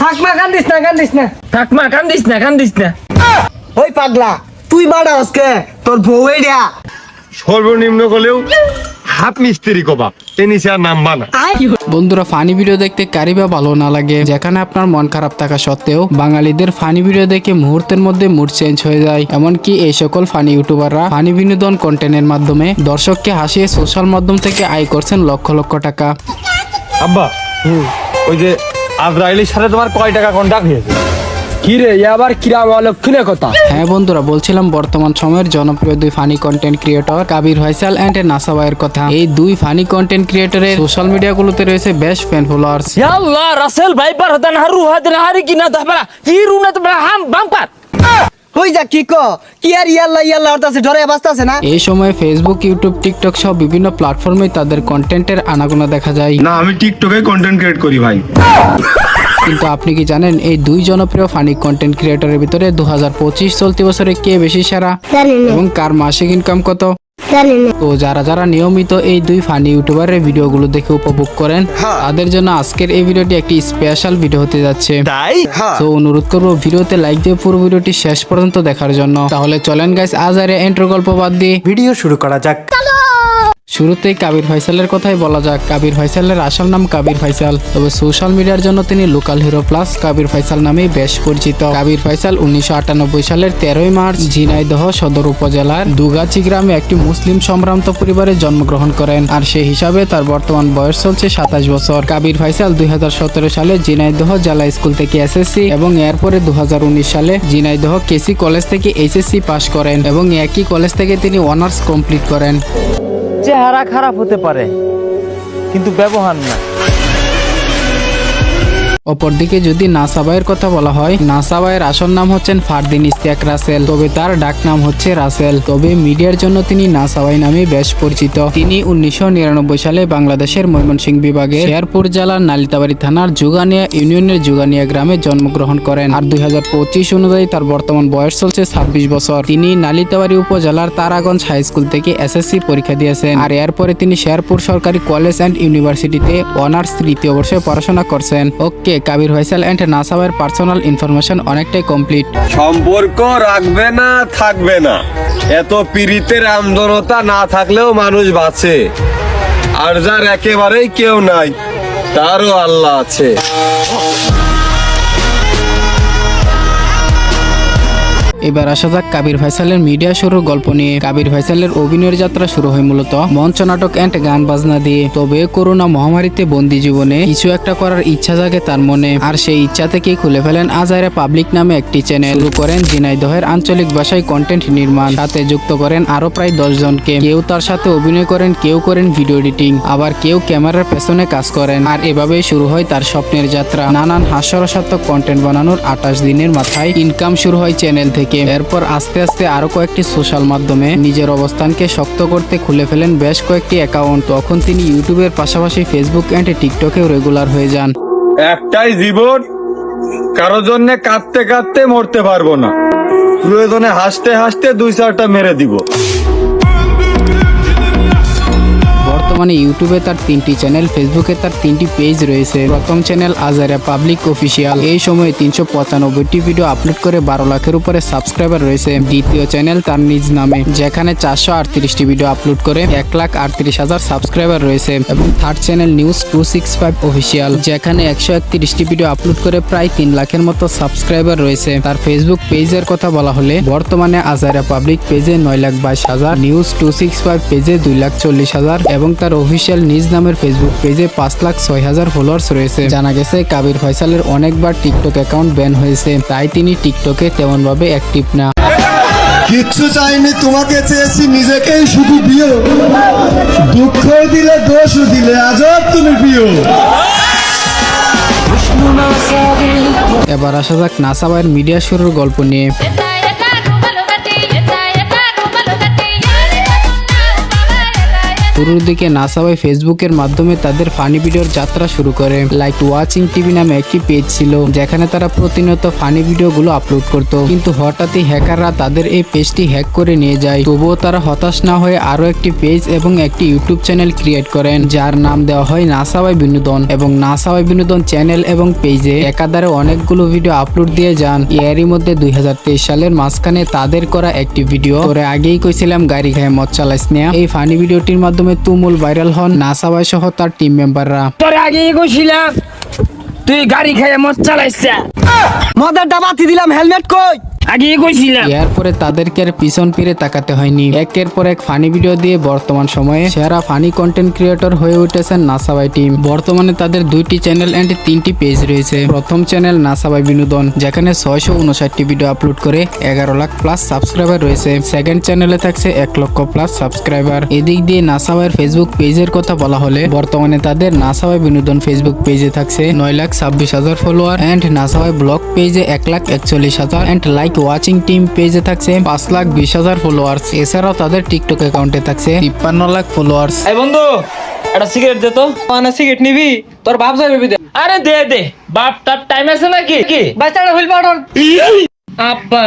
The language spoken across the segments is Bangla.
থাক মা কান্দিস না কান্দিস না। থাক মা কান্দিস না কান্দিস না। ওই পাগলা তুই বাড়া আজকে তোর বউ এডিয়া সর্বনিম্ন হলেও হাফ মিস্ত্রি কবা টেনিসে আর নামবা না। বন্ধুরা ফানি ভিডিও দেখতে কারি বা ভালো না লাগে যেখানে আপনার মন খারাপ থাকা সত্ত্বেও বাঙালিদের ফানি ভিডিও দেখে মুহূর্তের মধ্যে মুড চেঞ্জ হয়ে যায়। এমনকি এই সকল ফানি ইউটিউবাররা ফানি বিনোদন কন্টেন্টের মাধ্যমে দর্শককে হাসিয়ে সোশ্যাল মাধ্যম থেকে আয় করছেন লক্ষ লক্ষ টাকা। আব্বা ওই যে আজরাইলের সাথে তোমার কয় টাকা কন্ট্যাক্ট হয়েছে? কি রে আবার কিরাম অলক্ষণে কথা? হ্যাঁ বন্ধুরা বলছিলাম বর্তমান সময়ের জনপ্রিয় দুই funny content creator Kabir হয়সাল and নাসাবাইয়ের কথা। এই দুই ফানি কন্টেন্ট ক্রিয়েটরের সোশ্যাল মিডিয়াগুলোতে রয়েছে বেশ ফ্যান ফলোয়ার্স আল্লাহ রাসেল ভাইপার হতেন হারু হাতেন হারি কিনা দাবরা কি না তোমরা হাম বাম্পার। ওই যা কি ক? কি আর ইয়াল্লা ইয়াল্লা হতাছে ডরে বাস্তাছে না? এই সময় ফেসবুক ইউটিউব টিকটক সহ বিভিন্ন প্ল্যাটফর্মে তাদের কন্টেন্টের আনাগোনা দেখা যায়। না আমি টিকটকে কন্টেন্ট ক্রিয়েট করি ভাই। কিন্তু আপনি কি জানেন এই দুই জনপ্রিয় ফানি কন্টেন্ট ক্রিয়েটরের ভিতরে দু হাজার পঁচিশ চলতি বছরে কে বেশি সেরা? এবং কার মাসিক ইনকাম কত? তো যারা যারা নিয়মিত এই দুই ফানি ইউটিউবারের ভিডিওগুলো দেখে উপভোগ করেন তাদের জন্য আজকের এই ভিডিওটি একটি স্পেশাল ভিডিও হতে যাচ্ছে। তাই? তো অনুরোধ করব ভিডিওতে লাইক দিয়ে পুরো ভিডিওটি শেষ পর্যন্ত দেখার জন্য। তাহলে চলেন গাইস আজ আর এন্ট্রো গল্প বাদ দিয়ে ভিডিও শুরু করা যাক। শুরুতেই কাবির ফয়সালের কথাই বলা যাক। কাবির ফয়সালের আসল নাম কাবির ফয়সাল। তবে সোশ্যাল মিডিয়ার জন্য তিনি local hero plus Kabir Faisal নামেই বেশ পরিচিত। কাবির ফয়সাল উনিশশো সালের তেরোই মার্চ ঝিনাইদহ সদর উপজেলার দুগাছি গ্রামে একটি মুসলিম সম্ভ্রান্ত পরিবারে জন্মগ্রহণ করেন আর সেই হিসাবে তার বর্তমান বয়স চলছে সাতাশ বছর। কাবির ফয়সাল দুই সালে ঝিনাইদহ জেলা স্কুল থেকে এসএসসি এবং এরপরে দু হাজার উনিশ সালে ঝিনাইদহ কেসি কলেজ থেকে এইচএসসি পাশ করেন এবং একই কলেজ থেকে তিনি অনার্স কমপ্লিট করেন। চেহারা খারাপ হতে পারে কিন্তু ব্যবহার না। অপরদিকে যদি নাসাবাইয়ের কথা বলা হয় নাসাবাইয়ের আসল নাম হচ্ছেন ফারদিন ইস্তিয়াক রাসেল। তবে তার ডাক নাম হচ্ছে রাসেল। তবে মিডিয়ার জন্য তিনি নাসাবাই নামে বেশ পরিচিত। তিনি উনিশশো নিরানব্বই সালে বাংলাদেশের ময়মনসিংহ বিভাগে শেরপুর জেলার নালিতাবাড়ি থানার জুগানিয়া ইউনিয়নের জুগানিয়া গ্রামে জন্মগ্রহণ করেন। আর দুই হাজার পঁচিশ অনুযায়ী তার বর্তমান বয়স চলছে ছাব্বিশ বছর। তিনি নালিতাবাড়ি উপজেলার তারাগঞ্জ হাই স্কুল থেকে এসএসসি পরীক্ষা দিয়েছেন। আর এরপরে তিনি শেরপুর সরকারি কলেজ অ্যান্ড ইউনিভার্সিটিতে অনার্স তৃতীয় বর্ষে পড়াশোনা করছেন। ওকে কাবির ফয়সাল অ্যান্ড নাসাবের পার্সোনাল ইনফরমেশন অনেকটাই কমপ্লিট সম্পর্ক রাখবে না, থাকবে না। এত পীড়িতের আমজনতা না থাকলেও মানুষ বাঁচে। আর যার একেবারেই কেউ নাই, তারও আল্লাহ আছে। এবার আসা যাক কাবির ফয়সালের মিডিয়া শুরুর গল্প নিয়ে। কাবির ফয়সালের অভিনয়ের যাত্রা শুরু হয় মূলত মঞ্চ নাটক অ্যান্ড গান বাজনা দিয়ে। তবে করোনা মহামারীতে বন্দি জীবনে কিছু একটা করার ইচ্ছা জাগে তার মনে। আর সেই ইচ্ছা থেকেই খুলে ফেলেন আজারে পাবলিক নামে একটি চ্যানেল শুরু করেন ঝিনাইদহের আঞ্চলিক ভাষায় কন্টেন্ট নির্মাণ। সাথে যুক্ত করেন আরও প্রায় দশ জনকে। কেউ তার সাথে অভিনয় করেন, কেউ করেন ভিডিও এডিটিং আবার কেউ ক্যামেরার পেছনে কাজ করেন। আর এভাবেই শুরু হয় তার স্বপ্নের যাত্রা। নানান হাস্যরসাত্মক কন্টেন্ট বানানোর আঠাশ দিনের মাথায় ইনকাম শুরু হয় চ্যানেল থেকে। এরপর আস্তে আস্তে আরও কয়েকটি সোশ্যাল মাধ্যমে নিজের অবস্থানকে শক্ত করতে খুলে ফেলেন বেশ কয়েকটি অ্যাকাউন্ট তখন তিনি ইউটিউবের পাশাপাশি ফেসবুক অ্যান্ড টিকটকেও রেগুলার হয়ে যান। একটাই জীবন, কারও জন্য কাঁদতে কাঁদতে মরতে পারব না। প্রয়োজনে হাসতে হাসতে দুই চারটা মেরে দিব। বর্তমানে ইউটিউবে তার তিনটি চ্যানেল, ফেসবুকে তার তিনটি পেজ রয়েছে। প্রথম চ্যানেল আজারিয়া পাবলিক অফিসিয়াল এই সময়ে তিনশো পঁচানব্বইটি ভিডিও আপলোড করে বারো লাখের উপরে সাবস্ক্রাইবার রয়েছে। দ্বিতীয় চ্যানেল তার নিজ নামে, যেখানে চারশো আটত্রিশটি ভিডিও আপলোড করে এক লাখ আটত্রিশ হাজার সাবস্ক্রাইবার রয়েছে। এবং third channel news two six five official যেখানে একশো একত্রিশটি ভিডিও আপলোড করে প্রায় তিন লাখের মতো সাবস্ক্রাইবার রয়েছে। তার ফেসবুক পেজের কথা বলা হলে, বর্তমানে আজারিয়া পাবলিক পেজে নয় লাখ বাইশ হাজার, নিউজ টু সিক্স ফাইভ পেজে দুই লাখ চল্লিশ হাজার এবং তার অফিসিয়াল নিজ নামের ফেসবুক পেজে পাঁচ লাখ ছয় হাজার ফলোয়ার্স রয়েছে। জানা গেছে কাবির ফয়সালের অনেকবার টিকটক অ্যাকাউন্ট ব্যান হয়েছে। তাই তিনি টিকটকে তেমন ভাবে অ্যাক্টিভ না। কিচ্ছু চাইনি তোমাকে চেয়েছি নিজেকেই শুধু দিও দুঃখ দিলে দোষ দিলে আজব তুমি প্রিয় এবার আসা যাক নাসাবাইয়ের মিডিয়া শুরুর গল্প নিয়ে। শুরুর দিকে নাসাবাই ফেসবুকের মাধ্যমে তাদের ফানি ভিডিওর যাত্রা শুরু করে। লাইক ওয়াচিং টিভি নামে একটি পেজ ছিল, যেখানে তারা প্রতিনিয়ত ফানি ভিডিওগুলো আপলোড করত। কিন্তু হঠাৎই হ্যাকাররা তাদের এই পেজটি হ্যাক করে নিয়ে যায়। তবুও তারা হতাশ না হয়ে আরও একটি পেজ এবং একটি ইউটিউব চ্যানেল ক্রিয়েট করেন, যার নাম দেওয়া হয় নাসাবাই বিনোদন। এবং নাসাবাই বিনোদন চ্যানেল এবং পেজে একাধারে অনেকগুলো ভিডিও আপলোড দিয়ে যান। এরই মধ্যে দুই হাজার তেইশ সালের মাঝখানে তাদের করা একটি ভিডিও তোরে আগেই কইছিলাম, গাড়ি ঘায়ে মদ চালাইস না এই ফানি ভিডিওটির মাধ্যমে তুমুল ভাইরাল হন নাসাবাই সহ তার টিম মেম্বাররা তোরে আগে কইছিলাম তুই গাড়ি খেয়ে মদ চালাইছ মদের ডাবাতি দিলাম হেলমেট কই? আগে কইছিলাম। এরপরে তাদেরকে আর পিছন ফিরে তাকাতে হয়নি। একের পর এক ফানি ভিডিও দিয়ে বর্তমান সময়ে সেরা ফানি কন্টেন্ট ক্রিয়েটর হয়ে উঠেছেন নাসাবাই টিম বর্তমানে তাদের দুইটি চ্যানেল এন্ড তিনটি পেজ রয়েছে। প্রথম চ্যানেল নাসাবাই বিনোদন, যেখানে ছয়শো উনষাটটি ভিডিও আপলোড করে এগারো লাখ প্লাস সাবস্ক্রাইবার রয়েছে। সেকেন্ড চ্যানেলে থাকছে এক লক্ষ প্লাস সাবস্ক্রাইবার এদিক দিয়ে নাসাবাইয়ের ফেসবুক পেজের কথা বলা হলে, বর্তমানে তাদের নাসাবাই বিনোদন ফেসবুক পেজে থাকছে নয় লাখ ছাব্বিশ হাজার ফলোয়ার এন্ড নাসাবাই ব্লগ পেজে এক লাখ একচল্লিশ হাজার এন্ড লাইক ওয়াচিং টিম পেজে থাকছে পাঁচ লাখ বিশ হাজার ফলোয়ার্স এছাড়াও তাদের টিকটক অ্যাকাউন্টে থাকছে তিপ্পান্ন লাখ ফলোয়ার্স এই বন্ধু একটা সিগারেট দে তো। মানে সিগারেট নিবি? তোর বাপ যাবে বিদে আরে দে দে। বাপ তার টাইম আছে নাকি? কি? বাচ্চাটা হইল পাউডার আব্বা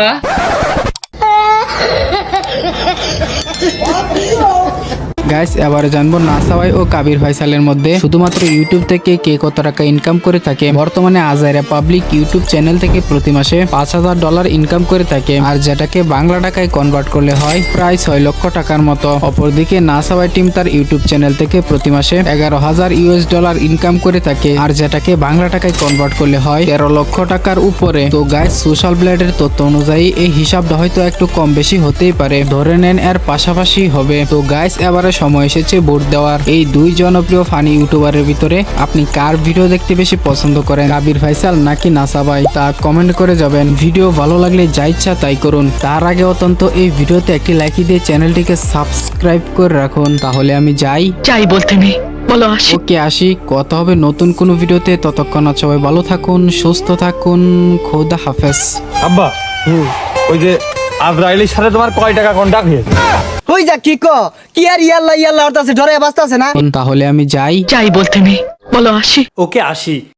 গাইস এবারে জানব নাসাওয়াই ও কাবির ফাইসালের মধ্যে শুধুমাত্র ইউটিউব থেকে কে কত টাকা ইনকাম করে থাকে। বর্তমানে আজাইরা পাবলিক ইউটিউব চ্যানেল থেকে প্রতি মাসে পাঁচ হাজার ডলার ইনকাম করে থাকে আর যেটাকে বাংলা টাকায় কনভার্ট করলে হয় প্রায় ছয় লক্ষ টাকার মতো। অপরদিকে নাসাওয়াই টিম তার ইউটিউব চ্যানেল থেকে প্রতি মাসে এগারো হাজার ইউএস ডলার ইনকাম করে থাকে আর যেটাকে বাংলা টাকায় কনভার্ট করলে হয় তেরো লক্ষ টাকার উপরে। তো গাইস সোশ্যাল ব্লেডের তথ্য অনুযায়ী এই হিসাবটা হয়তো একটু কম বেশি হতেই পারে। ধরে নেন এর পাশাপাশি হবে। তো গাইস এবারে সময় এসেছে ভোট দেওয়ার। এই দুই জনপ্রিয় ফানি ইউটিউবারের ভিতরে আপনি কার ভিডিও দেখতে বেশি পছন্দ করেন? কাবির ফাইসাল নাকি নাসা ভাই? তা কমেন্ট করে যাবেন। ভিডিও ভালো লাগলে যা ইচ্ছা তাই করুন। তার আগে অত্যন্ত এই ভিডিওতে একটি লাইক দিয়ে চ্যানেলটিকে সাবস্ক্রাইব করে রাখুন। তাহলে আমি যাই। চাই বলতে নেই বলো আসি। ওকে আসি। কথা হবে নতুন কোনো ভিডিওতে। ততক্ষণ সবাই ভালো থাকুন সুস্থ থাকুন। খোদা হাফেজ। আব্বা ওই যে আজরাইলের সাথে তোমার কয় টাকা কন্টাক্ট হয়েছে? হই যা কি ক? কি আর ইয়াল্লা ইয়াল্লা হতাছে ডরে বাস্তাছে না? তাহলে আমি যাই। যাই বলতে নেই বলো আসি। ওকে আসি।